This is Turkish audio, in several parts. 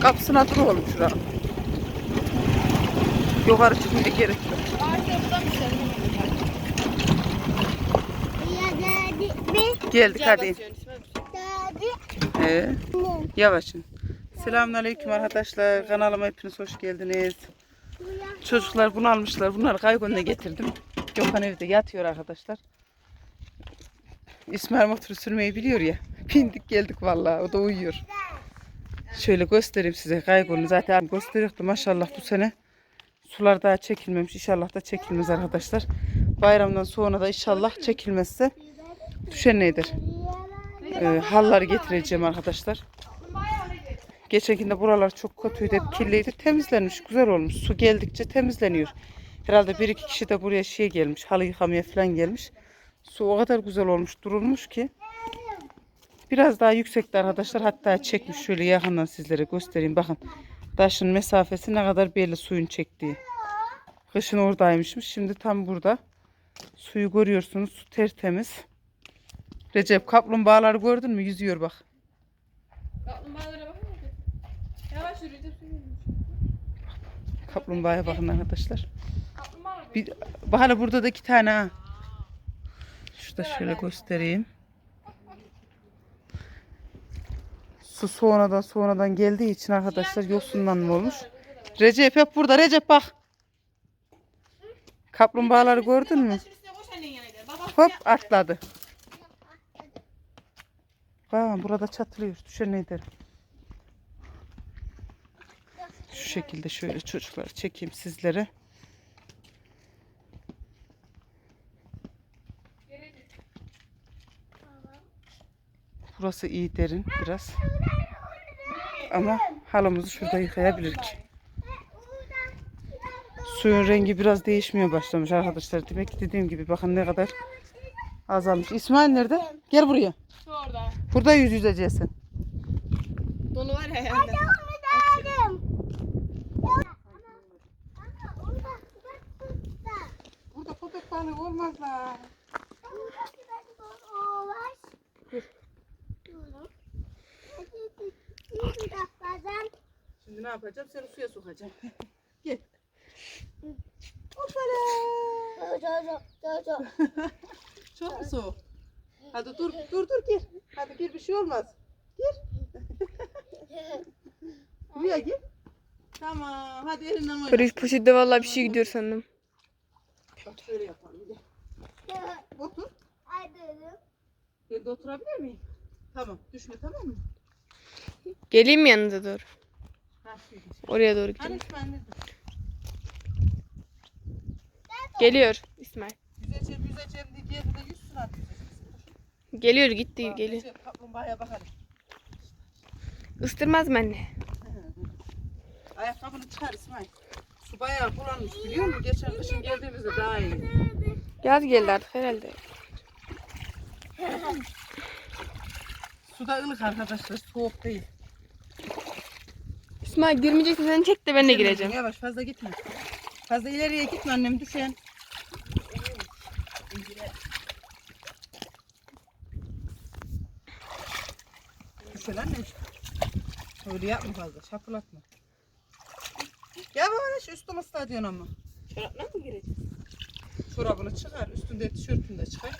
Kapısına dur oğlum şura. Yukarı çıkmaya gerek yok. Geldik hadi. Ee, yavaşın. Selamünaleyküm arkadaşlar. Kanalıma hepiniz hoş geldiniz. Çocuklar bunu almışlar. Bunları kaygonuna getirdim. Gökhan evde yatıyor arkadaşlar. İsmail motoru sürmeyi biliyor ya. Bindik geldik vallahi. O da uyuyor. Şöyle göstereyim size kaygonu. Zaten gösteriyordu maşallah bu sene. Sular daha çekilmemiş. İnşallah da çekilmez arkadaşlar. Bayramdan sonra da inşallah çekilmezse düşen nedir? Ee, halları getireceğim arkadaşlar. Geçenkinde buralar çok kötüydü, hep kirliydi. Temizlenmiş, güzel olmuş. Su geldikçe temizleniyor. Herhalde bir iki kişi de buraya şey gelmiş, halı yıkamaya falan gelmiş. Su o kadar güzel olmuş, durulmuş ki. Biraz daha yüksekte arkadaşlar. Hatta çekmiş şöyle yakından sizlere göstereyim. Bakın taşın mesafesi ne kadar belli suyun çektiği. Kışın oradaymışmış. Şimdi tam burada. Suyu görüyorsunuz. Su tertemiz. Recep kaplumbağaları gördün mü? Yüzüyor bak. Kaplumbağalara bakar mısın? Yavaş yürü. Recep. Kaplumbağaya bakın arkadaşlar. Bir, hala burada da iki tane ha. Şurada şöyle göstereyim. Su sonradan sonradan geldiği için arkadaşlar yosundan mı olmuş? Recep hep burada. Recep bak. Kaplumbağaları gördün mü? Hop atladı. Bak burada çatılıyor. Düşer ne ederim. Şu şekilde şöyle çocuklar çekeyim sizlere. Burası iyi derin biraz. Ama halımızı şurada yıkayabilirik. Suyun rengi biraz değişmeye başlamış arkadaşlar. Demek ki dediğim gibi bakın ne kadar azalmış. İsmail nerede? Gel buraya. su orada. Burada yüz yüzeceksin. Dolu var ya yanında. Burada köpek balığı olmaz la. Şimdi ne yapacağım? Seni suya sokacağım. Gel. Hoppala. Çok mu soğuk? Hadi dur dur dur gir. Hadi gir bir şey olmaz. Gir. Buraya gir. Tamam. Hadi elinden oyna. Polis poşette vallahi bir şey gidiyor sandım. Bak şöyle yapalım. Gel. Otur. Ben de oturabilir miyim? Tamam. Düşme tamam mı? Geleyim? Ha, şöyle. Oraya doğru gidelim. Geliyor İsmail. Yüzeceğim yüzeceğim diye de yüzsün artık. Geliyor gitti Bak, geliyor. Recep, Kaplumbağaya bakalım. Istırmaz mı anne? Ayakkabını çıkar İsmail. Su bayağı bulanmış biliyor musun? Geçen kışın geldiğimizde daha iyi. Yaz geldi artık herhalde. Su da ılık arkadaşlar soğuk değil. İsmail girmeyeceksin sen çek de ben de gireceğim. Yavaş fazla gitme. Fazla ileriye gitme annem düşen. Düşen annem. Öyle yapma fazla şapılatma. Yavaş üstüme stadyon ama. Çorapla mı gireceğiz? Çorabını çıkar üstünde tişörtünü de çıkar.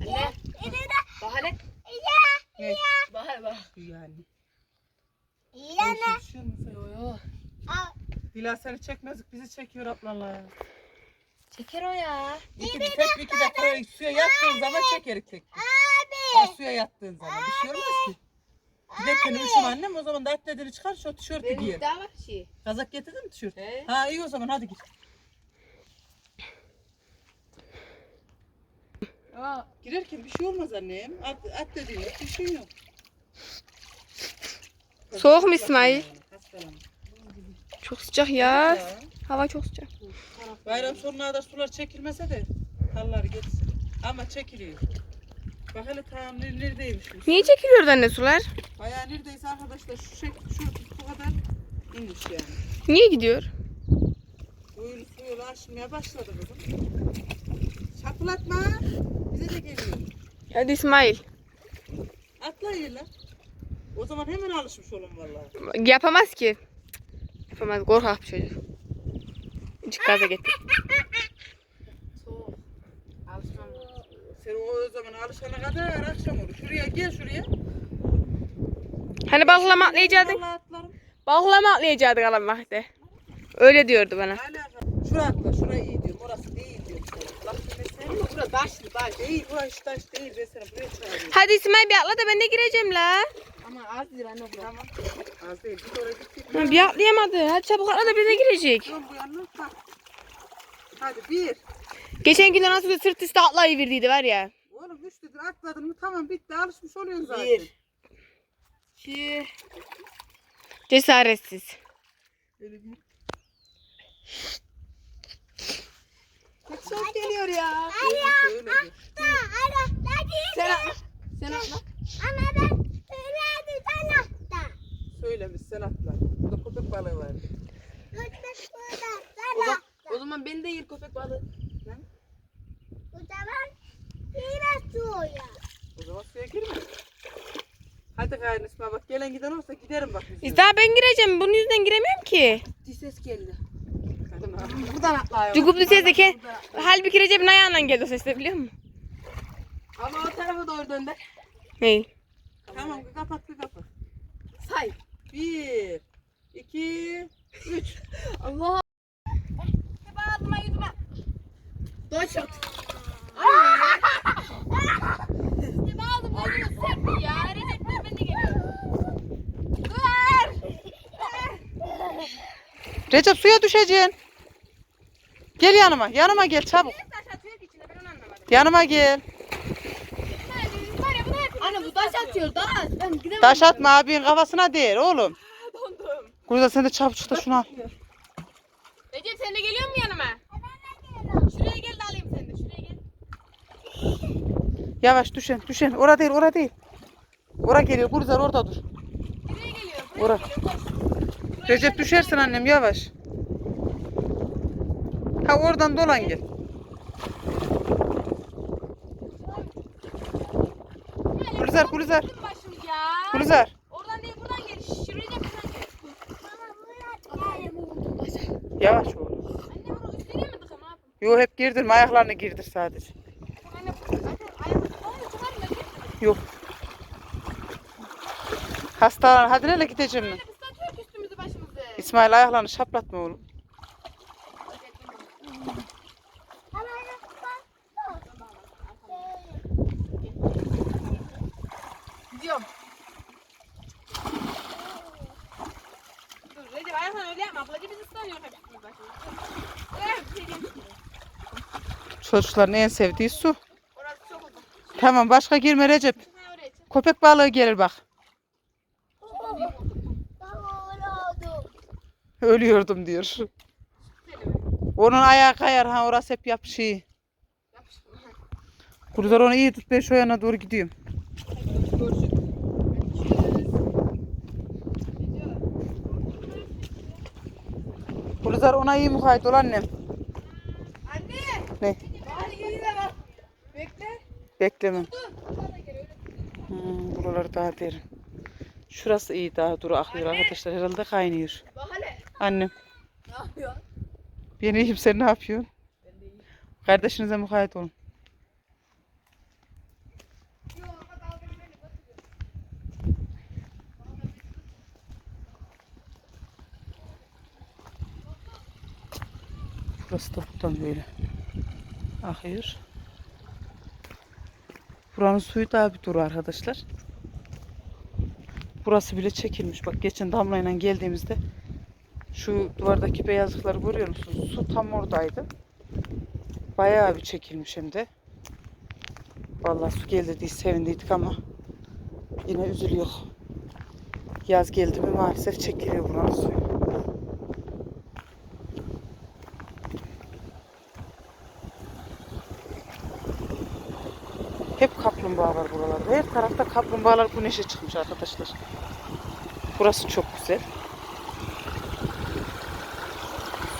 Anne. Bahane. Ne? Bahane bak. Yani. Yo yo. Dila seni çekmezdik bizi çekiyor ablalar. Çeker o ya. İki, tek bir iki dakika suya yattığın zaman çekerik tek. Abi. suya yattığın zaman bir şey olmaz ki. Giderken üşüm annem o zaman da atletini çıkar şu tişörtü Benim giyer. daha var şey. Kazak getirdin mi tişört? He. Ha iyi o zaman hadi git. Aa, girerken bir şey olmaz annem. At, atletin yok bir şey yok. Soğuk mu İsmail? Çok sıcak ya. Hava çok sıcak. Bayram sonuna da sular çekilmese de halları geçsin. Ama çekiliyor. Bak hele tam ner- neredeymiş. Niye çekiliyor anne sular? Bayağı neredeyse arkadaşlar şu şek şu bu kadar inmiş yani. Niye gidiyor? Oyun suyu aşmaya başladı kızım. Çapılatma. Bize de geliyor. Hadi İsmail. Atla yerler. O zaman hemen alışmış olun vallahi. Yapamaz ki. Yapamaz. Korkak bir çocuk. Hiç gaza getir. Soğuk. Alışmam lazım. Sen o zaman alışana kadar akşam olur. Şuraya gel şuraya. Hani balıklama atlayacaktın? Vallahi atlarım. Balıklama atlayacaktın alan vakti. Öyle diyordu bana. Hala Şuraya atla. Şuraya iyi diyorum. Orası değil diyorum. Bak sen Ama bura taşlı taş. Değil burası taş değil. Ben seni buraya çağırıyorum. Hadi İsmail bir atla da ben de gireceğim la. Ama az değil anne bura. Tamam. Az değil. Git oraya git. Ha, bir atlayamadı. Hadi çabuk atla da biz de girecek. Dön bu yanına. Bak. Hadi bir. Geçen gün nasıl sırt üstü atlayıverdiydi var ya. Oğlum üç dedir atladın mı tamam bitti alışmış oluyorsun zaten. Bir. İki. Cesaretsiz. Bir Çok soğuk geliyor ya. bir. Sen atla. Sen atla. Söylemiş sen atla. Burada köpek balığı var. O zaman, o zaman beni de yer köpek balığı. O zaman suya girme. Hadi gayrı İsmail bak gelen giden olsa giderim bak. Daha ben gireceğim. Bunun yüzünden giremiyorum ki. Bir ses geldi. Buradan atla ya. Cukup sesi ki. Buradan atla. Halbuki Recep'in ayağından geldi o ses de biliyor musun? Ama o tarafa doğru döndür. Ney? Tamam kapat kapat. Say. Bir, iki, üç. Allah. Hep ağzıma yüzüme. At. Hep ağzıma yüzüme serpti ya. Recep ben de geliyorum. Dur. Recep suya düşeceksin. Gel yanıma. Yanıma gel çabuk. Taş atıyor ki içine ben onu anlamadım. Yanıma gel. Anne bu taş atıyor taş. Ben gidemem. Taş atma abinin kafasına değer oğlum. Dondum. Burada sen de çabuk da şunu al. Recep sen de geliyor musun yanıma? Şuraya gel de alayım seni de. Şuraya gel. Yavaş düşen düşen. Ora değil ora değil. Ora geliyor. Gülzar orada dur. Nereye geliyor? Buraya Ora. geliyor. Koş. Recep düşersin annem yavaş. Ha oradan dolan gel. Başımız ya. Gülzar. Oradan değil buradan gel. Şuraya gel buradan gel. Yavaş oğlum. Anne bunu üstüne mi tıkam ne yapayım? Yo hep girdirme ayaklarını girdir sadece. Anne tutamıyor tutarım ben. Yok. Hastalan hadi nereye gideceğim başımızı. İsmail ayaklarını şaplatma oğlum. Gidiyorum. Dur Recep ayaklarını öyle yapma. Ablacı biz ıslanıyor hep üstümüz başımız. Evet bir şey diyeyim. Çocukların en sevdiği su. Tamam başka girme Recep. Köpek balığı gelir bak. Ölüyordum diyor. Onun ayağı kayar ha orası hep. Yapıştım. Kurtar onu iyi tut ben şu yana doğru gidiyorum. Kurtar ona iyi mukayyet ol annem. Anne. Ne? Hadi yürüyün bak. Bekle. Beklemem. Hmm, buraları daha derin. Şurası iyi daha duru akıyor arkadaşlar. Herhalde kaynıyor. Annem Ne yapıyorsun? ben iyiyim sen ne yapıyorsun? Ben de iyiyim. Kardeşinize mukayyet olun. Burası da buradan böyle akıyor. Buranın suyu daha bir duru arkadaşlar. Burası bile çekilmiş. Bak geçen damlayla geldiğimizde şu duvardaki beyazlıkları görüyor musunuz? Su tam oradaydı. Bayağı bir çekilmiş hem de. Vallahi su geldi diye sevindiydik ama yine üzülüyor. Yaz geldi mi maalesef çekiliyor buranın suyu. Hep kaplumbağa var buralarda. Her tarafta kaplumbağalar güneşe çıkmış arkadaşlar. Burası çok güzel.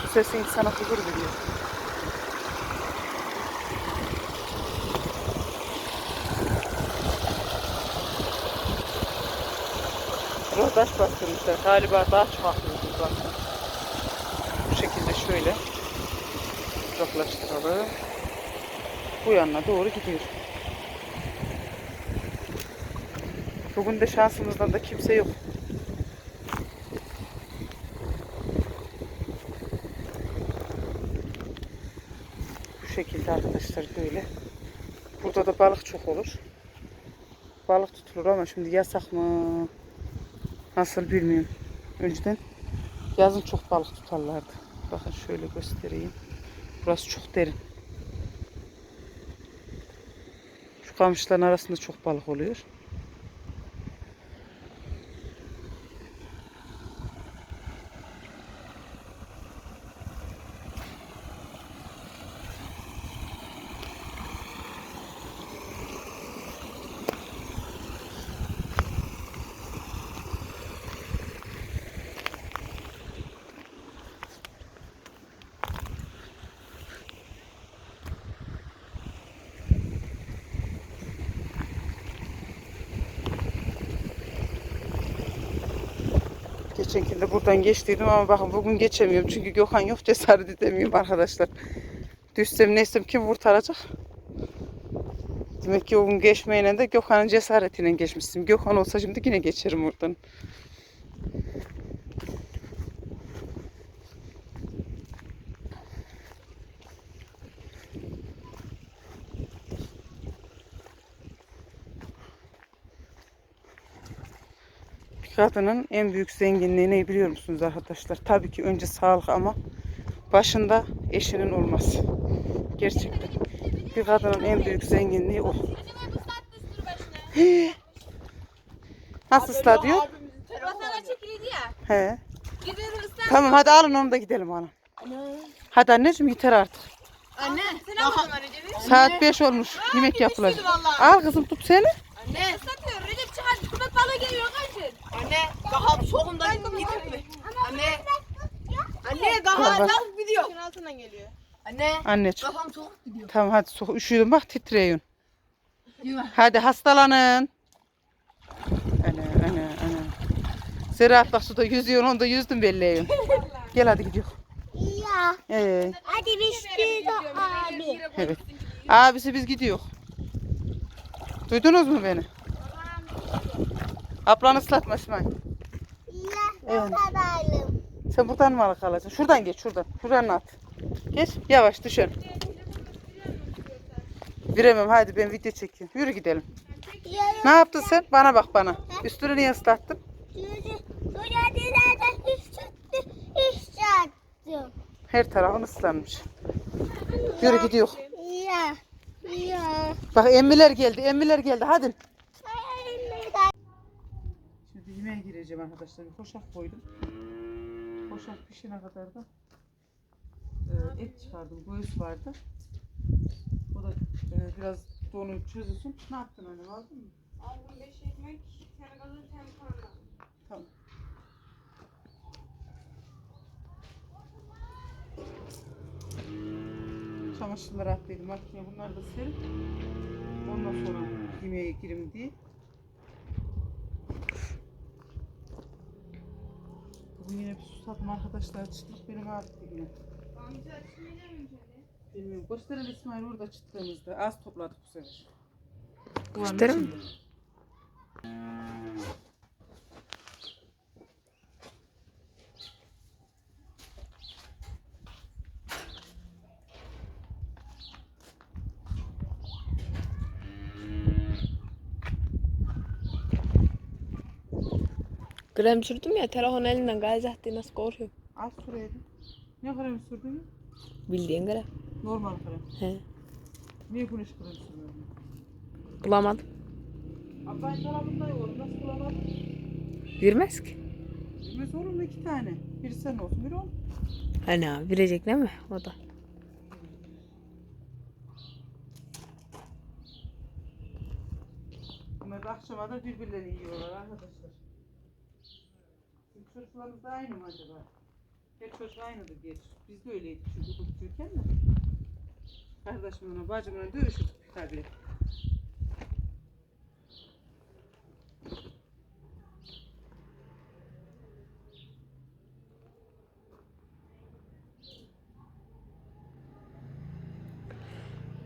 Su sesi insana huzur veriyor. Taş bastırmışlar. Galiba daha akıyor buradan. Bu şekilde şöyle uzaklaştıralım. Bu yanına doğru gidiyor. Bugün de şansımızdan da kimse yok. Bu şekilde arkadaşlar böyle. Burada da balık çok olur. Balık tutulur ama şimdi yasak mı? Nasıl bilmiyorum. Önceden yazın çok balık tutarlardı. Bakın şöyle göstereyim. Burası çok derin. Şu kamışların arasında çok balık oluyor. Geçenkinde buradan geçtiydim ama bakın bugün geçemiyorum. Çünkü Gökhan yok cesaret edemiyorum arkadaşlar. Düşsem neysem kim kurtaracak? Demek ki o gün de Gökhan'ın cesaretiyle geçmişsin. Gökhan olsa şimdi yine geçerim oradan. Kadının en büyük zenginliği ne biliyor musunuz arkadaşlar? Tabii ki önce sağlık ama başında eşinin olması. Gerçekten. Bir kadının en büyük zenginliği o. Nasıl ıslah diyor? Basana çekiliydi ya. He. Tamam hadi alın onu da gidelim ana. Hadi anneciğim yeter artık. Anne. Sen. Saat 5 olmuş. Yemek yapılacak. Al kızım tut seni. Anne. Islatıyor. Recep çıkar. Köpek balığı geliyor Anne daha sokumdan getirme. Anne. Anne daha Bak, bak. nasıl gidiyor? Şunun altından geliyor. Anne. Anneciğim. Kafam soğuk gidiyor. Tamam hadi sok. Üşüdüm bak titreyin. Yürü. Hadi hastalanın. Ana ana ana. Serap bak suda yüzüyorsun onda yüzdüm belleyin. Gel hadi gidiyor. Ya Ee, hadi biz gidiyoruz abi. evet. Abisi biz gidiyor. Duydunuz mu beni? Ablanı ıslatma İsmail. Evet. kadarım. Sen buradan mı alacaksın? Şuradan geç şuradan. Şuradan at. Geç yavaş düşün. Viremem hadi ben video çekiyorum. Yürü gidelim. Ne yaptın sen? Bana bak bana. Üstünü niye ıslattın? Her tarafın ıslanmış. Yürü gidiyor. Bak emmiler geldi. Emmiler geldi. Hadi. Yemeğe gireceğim arkadaşlar. Bir poşak koydum. Poşak pişene kadar da e, et çıkardım. Göğüs vardı. O da e, biraz donu çözülsün. Ne yaptın annem aldın mı? Aldım 5 ekmek. Sen kalın sen falan. Tamam. Çamaşırları attıydım makineye. Bunları da serip ondan sonra yemeğe girim diye. Bugün yine bir susadım arkadaşlar. Çıtlık benim ağrıttı yine. Amca açmayacak mı şöyle? Bilmiyorum. Gösterelim İsmail orada çıktığımızda. Az topladık bu sefer. Gösterelim Krem sürdüm ya telefon elinden kayacaktı nasıl korkuyor. Az süreydi. Ne krem sürdün? Bildiğin krem. Normal krem. He. Niye güneş kremi sürüyorsun? Bulamadım. Ablayın tarafında yok. Nasıl bulamadın? Girmez ki. Bilmez olur mu iki tane? Biri sen olsun, biri. Hani abi verecek değil mi o da? Bunlar akşama da birbirlerini yiyorlar arkadaşlar çocuklarımız da aynı mı acaba? Her çocuk aynıdır geç. Biz de öyleydik çünkü okutuyorken de. Kardeşimle, bacımla dövüşürdük tabii.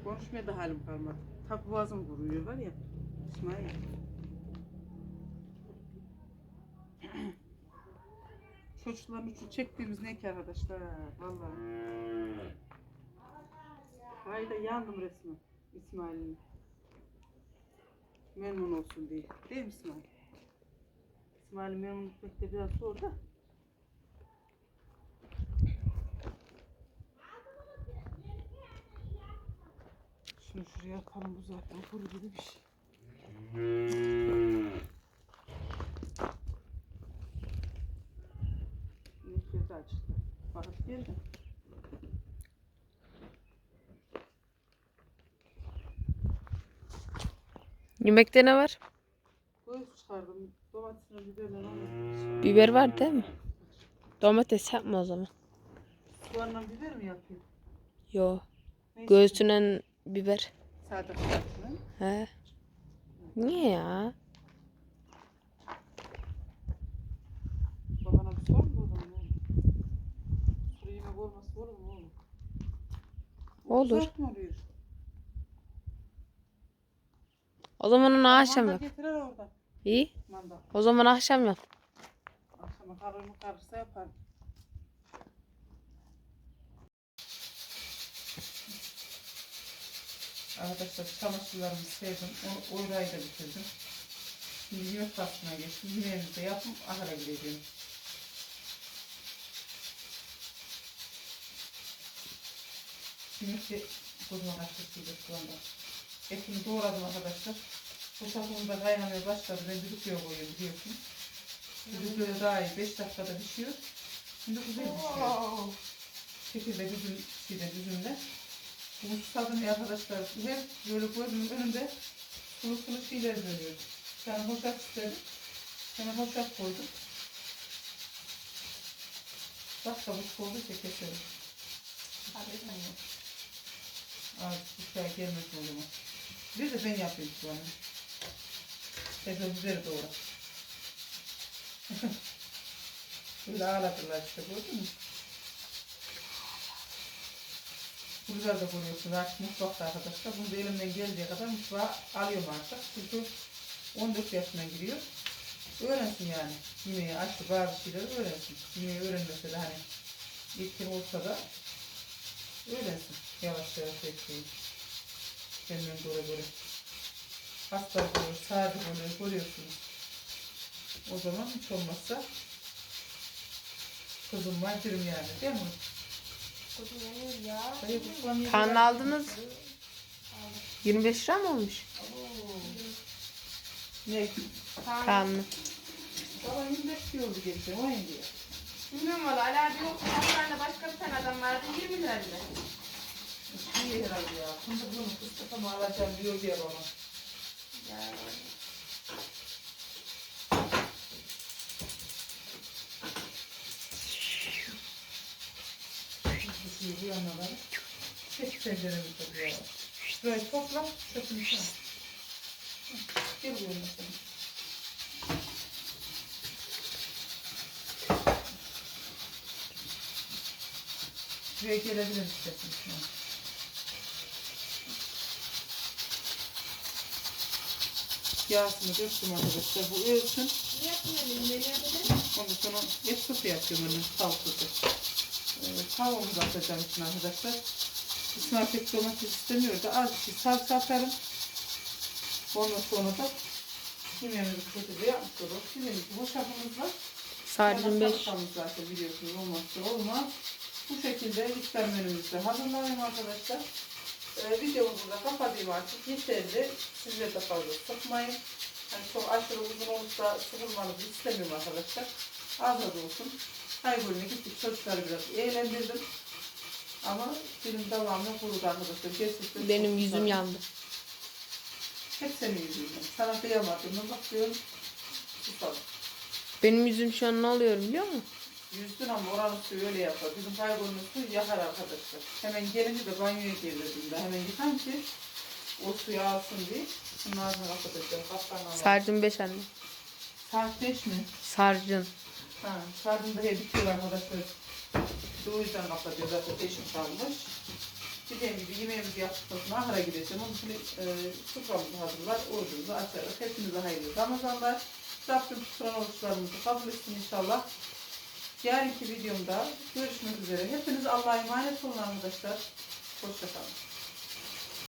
Konuşmaya da halim kalmadı. Tabi boğazım kuruyor var ya. İsmail. Çocukların uçu çektiğimiz ne ki arkadaşlar? Vallahi. Hayda yandım resmen İsmail'in. Memnun olsun diye. Değil mi İsmail? İsmail'in memnun etmek de biraz zor da. Şunu şuraya atalım bu zaten kuru gibi bir şey. Kötü açtı. Bakıp geldi. Yemekte ne var? Göğüs çıkardım. Domatesini biberle aldım. Biber var değil mi? Domates yapma o zaman. Soğanla biber mi yapayım? Yo. Ne Göğsünen biber. Sade. He. Niye ya? Babana bir sor mu o zaman oğlum? Suru yemek olmasa olur mu oğlum? Olur. Uzak mı oluyor? O zaman onu akşam yap. getirir orada. İyi. Manda. O zaman akşam yap. Akşama karımı karışsa yaparım. Arkadaşlar çamaşırlarımı sevdim. O oyrayı da bitirdim. Şimdi yemek faslına geçtim. Yemeğimizi yapıp ahıra gideceğim. Yemek de kocaman açlıklıydı şu anda. Etimi doğradım arkadaşlar. Bu sapımı da kaynamaya başladı. Ben düdüklüye koyuyorum biliyorsunuz. Düdüklüğe daha iyi. 5 dakikada pişiyor. Şimdi güzel pişiyor. Şekilde düzün, şeyde düzünde. Bunu susadım ya arkadaşlar. Hep böyle gözümün önünde sulu sulu şeyler görüyor. Yani hoşaf istedim. Hemen hoşaf koydum. Bak kabuk olduysa keselim. Az bıçağa gelmesin o zaman. Bir de ben yapayım an. Tekrar biberi doğra. Böyle ağlatırlar işte gördün mü? Burada da görüyorsunuz artık mutfakta arkadaşlar. Bunu da elimden geldiği kadar mutfağa alıyorum artık. Çünkü 14 yaşına giriyor. Öğrensin yani. Yemeği açtı bazı şeyleri öğrensin. Yemeği öğrenmese de hani ilkin olsa da öğrensin. Yavaş yavaş etmeyi. Kendine göre göre. Hasta oluyor, sadık oluyor, görüyorsunuz. O zaman hiç olmazsa kızım var dirim yani değil mi? Hayır, bu an Karnı aldınız. 25 lira mı olmuş? Ne? Karnı. Baba 25 diyordu geçen, o indi. Bilmiyorum valla Ali abi yok. Hastanede başka bir tane adam vardı 20 lira dedi. İyi herhalde ya. Bunu fıstıkla mı alacağım diyor diye baba. Ya. Bu şeyi bu yanına Hiç tenceremiz yok ya. Şurayı topla, çöpünü sen. Gel buraya mesela. Şuraya gelebilir istersen şu an. Yağsını döktüm arkadaşlar. Bu ölsün. Ondan sonra et sosu yapıyorum. Tavuk sosu. Ee, tavuğumuzu atacağım için arkadaşlar. İsmail pek domates istemiyor da az bir salça atarım. Ondan sonra da yemeğimizi kötü yapmış olur. Şimdi bu şapımız var. Sarcın 5. Salatamız zaten biliyorsunuz olmazsa olmaz. Bu şekilde iftar menümüzde hazırlayayım arkadaşlar. Ee, videomuzu da kapatayım artık. Yeterli. Sizler de fazla sıkmayın. Hani çok aşırı uzun olursa sıkılmanızı istemiyorum arkadaşlar. Az az olsun. Hayburnu'na gittik. Çocukları biraz eğlendirdim. Ama film devamlı kurudu arkadaşlar. Gerçekten Benim yüzüm güzel. yandı. Hep senin yüzünden. Sana kıyamadım. Bak diyorum. Susalım. Benim yüzüm şu an ne oluyor biliyor musun? Yüzdün ama oranın suyu öyle yapar. Bizim kaybolmuş suyu yakar arkadaşlar. Hemen gelince de banyoya gelirdim de. Hemen yıkan ki o suyu alsın diye. Bunun ağzına kapatacağım. Kaptan Sarcın 5 anne. Sarç 5 mi? Sarcın. Ha, sarcın da hep bitiyor arkadaşlar. O yüzden kapatıyor zaten eşim kalmış. Dediğim gibi yemeğimizi yaptıktan sonra ahıra gideceğim. Onun için e, soframızı hazırlar, orucumuzu açarız. Hepinize hayırlı Ramazanlar. Rabbim tutulan oruçlarımızı kabul etsin inşallah. Yarınki videomda görüşmek üzere. Hepiniz Allah'a emanet olun arkadaşlar. Hoşçakalın.